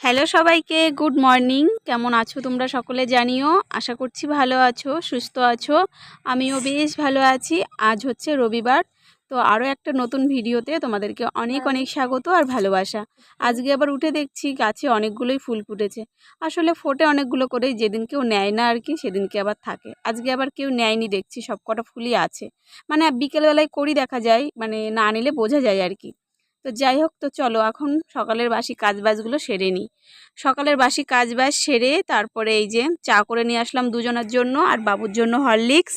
Hello সবাইকে good morning কেমন আছো তোমরা সকলে জানিও? আশা করছি ভালো আছো, সুস্থ আছো। আমিও বেশ ভালো আছি। আজ হচ্ছে রবিবার, তো আরও একটা নতুন ভিডিওতে তোমাদেরকে অনেক অনেক স্বাগত আর ভালোবাসা। আজকে আবার উঠে দেখছি গাছে অনেকগুলোই ফুল ফুটেছে। আসলে ফোটে অনেকগুলো করেই, যেদিন কেউ নেয় না আর কি, সেদিনকে আবার থাকে। আজকে আবার কেউ নেয়নি দেখছি সব কটা ফুলই আছে। মানে বিকেলবেলায় করি দেখা যায় মানে না নিলে বোঝা যায় আর কি। তো যাই হোক, তো চলো এখন সকালের বাসি কাজবাজগুলো সেরে নিই। সকালের বাসি কাজবাজ সেরে তারপরে এই যে চা করে নিয়ে আসলাম দুজনের জন্য আর বাবুর জন্য হরলিক্স।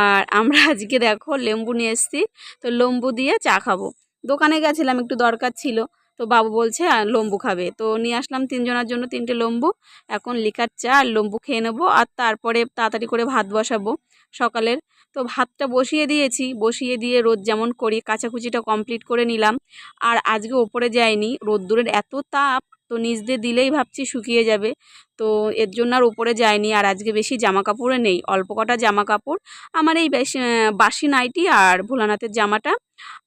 আর আমরা আজকে দেখো লেম্বু নিয়ে এসেছি, তো লেম্বু দিয়ে চা খাব। দোকানে গেছিলাম, একটু দরকার ছিল, তো বাবু বলছে লম্বু খাবে। তো নিয়ে আসলাম তিনজনের জন্য তিনটে লম্বু। এখন লিকার চা আর লম্বু খেয়ে নেব আর তারপরে তাড়াতাড়ি করে ভাত বসাবো সকালের। তো ভাতটা বসিয়ে দিয়েছি। বসিয়ে দিয়ে রোদ যেমন করি, কাচাকুচিটা কমপ্লিট করে নিলাম। আর আজকে ওপরে যায়নি রোদ্দুরের এত তাপ, তো নিচ দিয়ে দিলেই ভাবছি শুকিয়ে যাবে। তো এর জন্য আর উপরে যায়নি আর আজকে বেশি জামা কাপড়ে নেই। অল্প কটা জামা কাপড় আমার এই বেশি বাসি নাইটি আর ভোলানাথের জামাটা।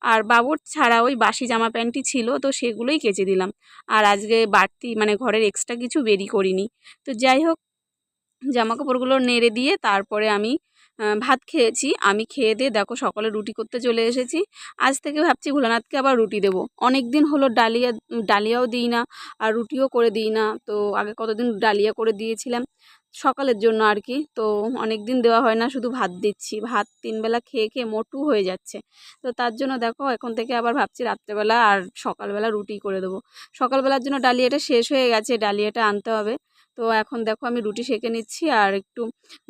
আর বাবুর ছাড়া ওই বাসি জামা প্যান্টটি ছিল, তো সেগুলোই কেচে দিলাম। আর আজকে বাড়তি মানে ঘরের এক্সট্রা কিছু বেরি করিনি। তো যাই হোক জামা কাপড়গুলো নেড়ে দিয়ে তারপরে আমি ভাত খেয়েছি। আমি খেয়ে দিয়ে দেখো সকালে রুটি করতে চলে এসেছি। আজ থেকে ভাবছি ভোলানাথকে আবার রুটি দেবো। অনেক দিন হলো ডালিয়া, ডালিয়াও দিই না আর রুটিও করে দিই না। তো আগে কতদিন ডালিয়া করে দিয়েছিলাম সকালের জন্য আর কি। তো অনেক দিন দেওয়া হয় না, শুধু ভাত দিচ্ছি। ভাত তিনবেলা খেয়ে খেয়ে মোটু হয়ে যাচ্ছে। তো তার জন্য দেখো এখন থেকে আবার ভাবছি রাত্রেবেলা আর সকালবেলা রুটি করে দেবো। সকালবেলার জন্য ডালিয়াটা শেষ হয়ে গেছে। ডালিয়াটা আনতে হবে। তো এখন দেখো আমি রুটি সেঁকে নিচ্ছি আর একটু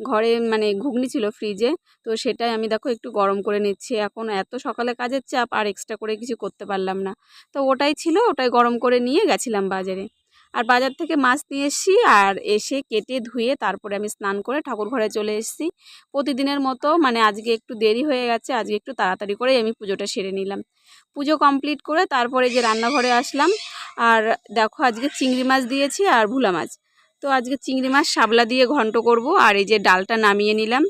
ঘরে মানে ঘুগনি ছিল ফ্রিজে। তো সেটাই আমি দেখো একটু গরম করে নিচ্ছি। এখন এত সকালে কাজের চাপ, আর এক্সট্রা করে কিছু করতে পারলাম না। তো ওটাই ছিল, ওটাই গরম করে নিয়ে গেছিলাম বাজারে। আর বাজার থেকে মাছ নিয়ে এসেছি আর এসে কেটে ধুয়ে তারপরে আমি স্নান করে ঠাকুর ঘরে চলে এসেছি। প্রতিদিনের মতো মানে আজকে একটু দেরি হয়ে গেছে, আজকে একটু তাড়াতাড়ি করেই আমি পুজোটা সেরে নিলাম। পুজো কমপ্লিট করে তারপরে যে রান্নাঘরে আসলাম, আর দেখো আজকে চিংড়ি মাছ দিয়েছি আর ভুলা মাছ। তো আজকে চিংড়ি মাছ শাবলা দিয়ে ঘন্ট করব আর এই যে ডালটা নামিয়ে নিলাম।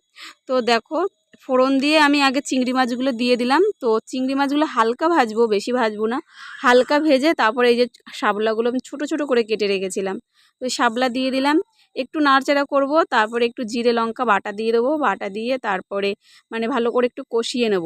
তো দেখো, ফোড়ন দিয়ে আমি আগে চিংড়ি মাছগুলো দিয়ে দিলাম। তো চিংড়ি মাছগুলো হালকা ভাজবো, বেশি ভাজবো না। হালকা ভেজে তারপরে এই যে শাবলাগুলো আমি ছোটো ছোটো করে কেটে রেখেছিলাম। তো শাবলা দিয়ে দিলাম। একটু নাড়চাড়া করব, তারপরে একটু জিরে লঙ্কা বাটা দিয়ে দেবো। বাটা দিয়ে তারপরে মানে ভালো করে একটু কষিয়ে নেব।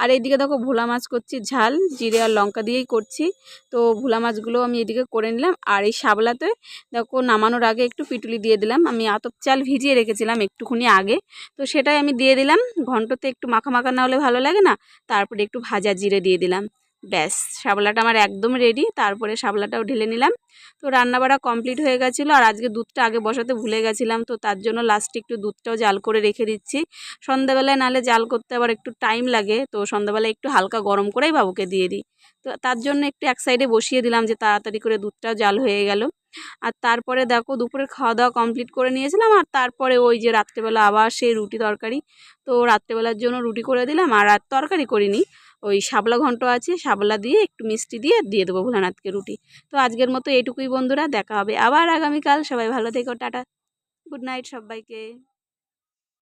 আর এইদিকে দেখো ভোলা মাছ করছি ঝাল, জিরে আর লঙ্কা দিয়েই করছি। তো ভোলা মাছগুলো আমি এদিকে করে নিলাম। আর এই সাবলাতে দেখো নামানোর আগে একটু পিটুলি দিয়ে দিলাম। আমি আতপ চাল ভিজিয়ে রেখেছিলাম একটুখানি আগে। তো সেটাই আমি দিয়ে দিলাম। ঘন্টতে একটু মাখা মাখা না হলে ভালো লাগে না। তারপরে একটু ভাজা জিরে দিয়ে দিলাম। ব্যাস শাবলাটা আমার একদম রেডি তারপরে শাবলাটাও ঢেলে নিলাম। তো রান্নাবাড়া কমপ্লিট হয়ে গেছিল, আর আজকে দুধটা আগে বসাতে ভুলে গেছিলাম, তো তার জন্য লাস্টে একটু দুধটাও জাল করে রেখে দিচ্ছি। সন্ধ্যাবেলায় নালে জাল করতে আবার একটু টাইম লাগে, তো সন্ধ্যাবেলায় একটু হালকা গরম করেই বাবুকে দিয়ে দিই। তো তার জন্য একটু এক সাইডে বসিয়ে দিলাম, যে তাড়াতাড়ি করে দুধটাও জাল হয়ে গেল। আর তারপরে দেখো, দুপুরের খাওয়া দাওয়া কমপ্লিট করে নিয়েছিলাম, আর তারপরে ওই যে রাত্রেবেলা আবার সেই রুটি তরকারি। তো রাত্রেবেলার জন্য রুটি করে দিলাম, আর আর তরকারি করিনি। ওই শাবলা ঘন্ট আছে, শাবলা দিয়ে একটু মিষ্টি দিয়ে দিয়ে দেবো ভোলানাথকে রুটি। তো আজকের মতো এইটুকুই বন্ধুরা, দেখা হবে আবার আগামীকাল। সবাই ভালো থেকো, টাটা। গুড নাইট সবাইকে।